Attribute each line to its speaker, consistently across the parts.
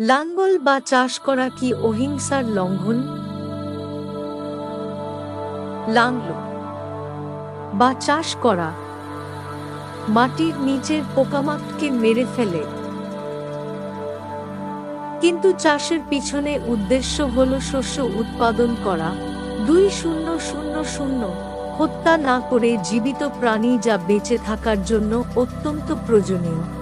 Speaker 1: লাঙ্গল বা চাষ করা কি অহিংসার লঙ্ঘন? লাঙ্গল বা চাষ করা মাটির নিচের পোকামাকড়কে মেরে ফেলে। কিন্তু চাষের পিছনে উদ্দেশ্য হল শস্য উৎপাদন করা। দুই শূন্য শূন্য শূন্য হত্যা না করে জীবিত প্রাণী যা বেঁচে থাকার জন্য অত্যন্ত প্রয়োজনীয়।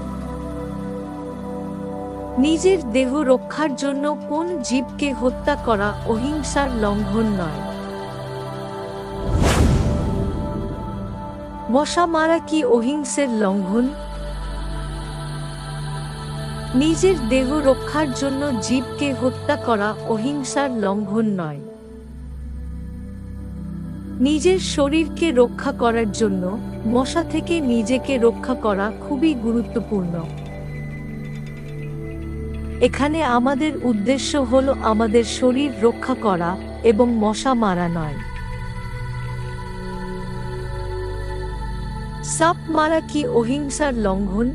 Speaker 1: নিজের দেহ রক্ষার জন্য কোন জীবকে হত্যা করা অহিংসার লঙ্ঘন নয়। মশা মারা কি অহিংসের লঙ্ঘন? নিজের দেহ রক্ষার জন্য জীবকে হত্যা করা অহিংসার লঙ্ঘন নয়। নিজের শরীরকে রক্ষা করার জন্য মশা থেকে নিজেকে রক্ষা করা খুবই গুরুত্বপূর্ণ। এখানে আমাদের উদ্দেশ্য হল আমাদের শরীর রক্ষা করা এবং মশা মারা নয়। সাপ মারা কি অহিংসার লঙ্ঘন?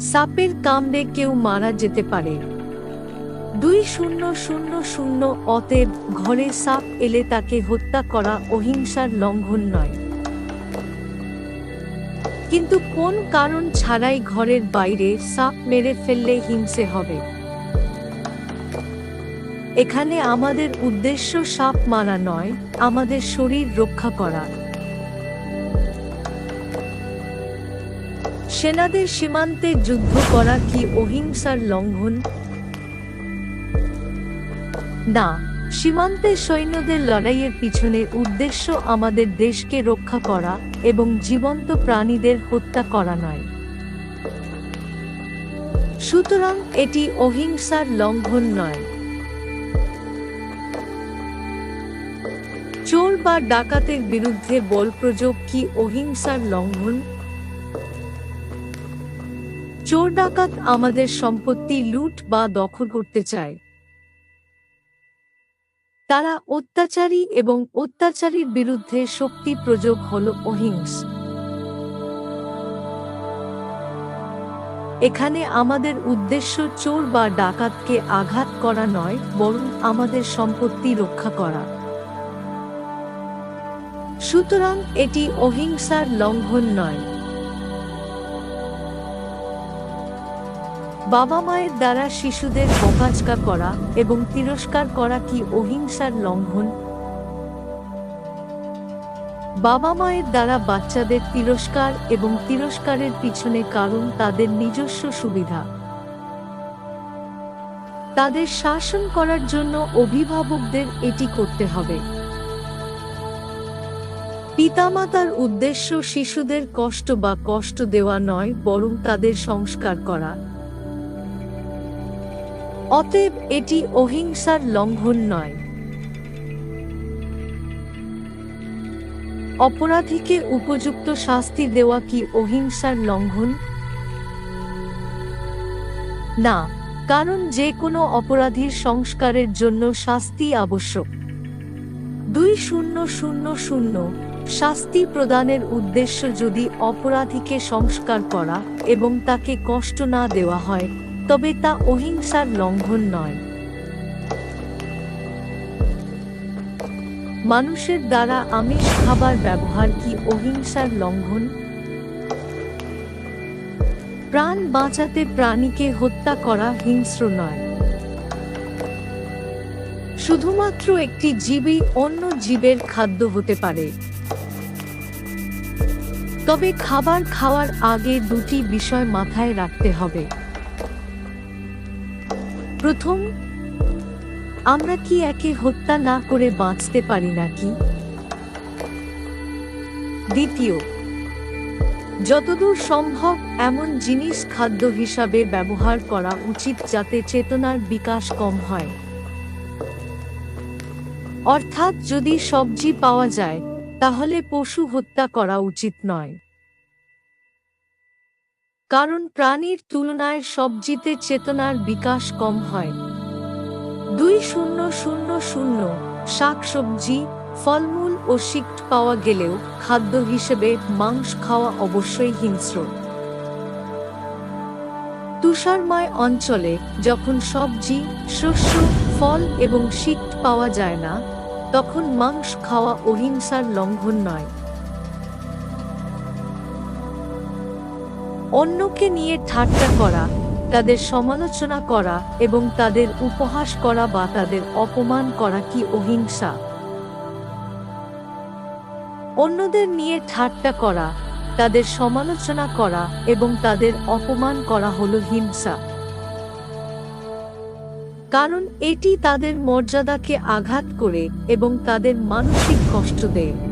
Speaker 1: সাপের কামড়ে কেউ মারা যেতে পারে। দুই শূন্য শূন্য শূন্য অতএব ঘরে সাপ এলে তাকে হত্যা করা অহিংসার লঙ্ঘন নয়। কিন্তু কোন কারণ ছাড়াই ঘরের বাইরে সাপ মেরে ফেললে হিংসে হবে? এখানে আমাদের উদ্দেশ্য সাপ মারা নয়, আমাদের শরীর রক্ষা করা। সেনাদের সীমান্তে যুদ্ধ করা কি অহিংসার লঙ্ঘন? না সীমান্তে সৈন্যদের লড়াইয়ের পিছনে উদ্দেশ্য আমাদের দেশকে রক্ষা করা এবং জীবন্ত প্রাণীদের হত্যা করা নয়। সুতরাং এটি অহিংসার লঙ্ঘন নয়। চোর বা ডাকাতের বিরুদ্ধে বল প্রয়োগ কি অহিংসার লঙ্ঘন? চোর ডাকাত আমাদের সম্পত্তি লুট বা দখল করতে চায়। তারা অত্যাচারী এবং অত্যাচারীর বিরুদ্ধে শক্তি প্রয়োগ হল অহিংস। এখানে আমাদের উদ্দেশ্য চোর বা ডাকাতকে আঘাত করা নয়, বরং আমাদের সম্পত্তি রক্ষা করা। সুতরাং এটি অহিংসার লঙ্ঘন নয়। বাবা মায়ের দ্বারা শিশুদের বোকাচকা করা এবং তিরস্কার করা কি অহিংসার লঙ্ঘন? বাবা মায়ের দ্বারা বাচ্চাদের তিরস্কার এবং তিরস্কারের পিছনে কারণ তাদের নিজস্ব সুবিধা। তাদের শাসন করার জন্য অভিভাবকদের এটি করতে হবে। পিতামাতার উদ্দেশ্য শিশুদের কষ্ট বা কষ্ট দেওয়া নয়, বরং তাদের সংস্কার করা। অতএব এটি অহিংসার লঙ্ঘন নয়। অপরাধীকে উপযুক্ত শাস্তি দেওয়া কি অহিংসার লঙ্ঘন? না, কারণ যে কোনো অপরাধীর সংস্কারের জন্য শাস্তি আবশ্যক। দুই শূন্য শূন্য শূন্য শাস্তি প্রদানের উদ্দেশ্য যদি অপরাধীকে সংস্কার করা এবং তাকে কষ্ট না দেওয়া হয় তবে তা অহিংসার লঙ্ঘন নয়। মানুষের দ্বারা আমিষ খাবার ব্যবহার কি অহিংসার লঙ্ঘন? প্রাণ বাঁচাতে প্রাণীকে হত্যা করা হিংস্র নয়। শুধুমাত্র একটি জীবই অন্য জীবের খাদ্য হতে পারে। তবে খাবার খাওয়ার আগে দুটি বিষয় মাথায় রাখতে হবে। প্রথম, আমরা কি একে হত্যা না করে বাঁচতে পারি নাকি? দ্বিতীয়, যতদূর সম্ভব এমন জিনিস খাদ্য হিসাবে ব্যবহার করা উচিত যাতে চেতনার বিকাশ কম হয়। অর্থাৎ যদি সবজি পাওয়া যায়, তাহলে পশু হত্যা করা উচিত নয়। কারণ প্রাণীর তুলনায় সবজিতে চেতনার বিকাশ কম হয়। দুই শূন্য শূন্য শূন্য শাকসবজি, ফলমূল ও শিক্ট পাওয়া গেলেও খাদ্য হিসেবে মাংস খাওয়া অবশ্যই হিংস্র। তুষারময় অঞ্চলে যখন সবজি, শস্য, ফল এবং শীত পাওয়া যায় না, তখন মাংস খাওয়া অহিংসার লঙ্ঘন নয়। অন্যকে নিয়ে ঠাট্টা করা, তাদের সমালোচনা করা এবং তাদের উপহাস করা বা তাদের অপমান করা কি অহিংসা? অন্যদের নিয়ে ঠাট্টা করা, তাদের সমালোচনা করা এবং তাদের অপমান করা হল হিংসা। কারণ এটি তাদের মর্যাদাকে আঘাত করে এবং তাদের মানসিক কষ্ট দেয়।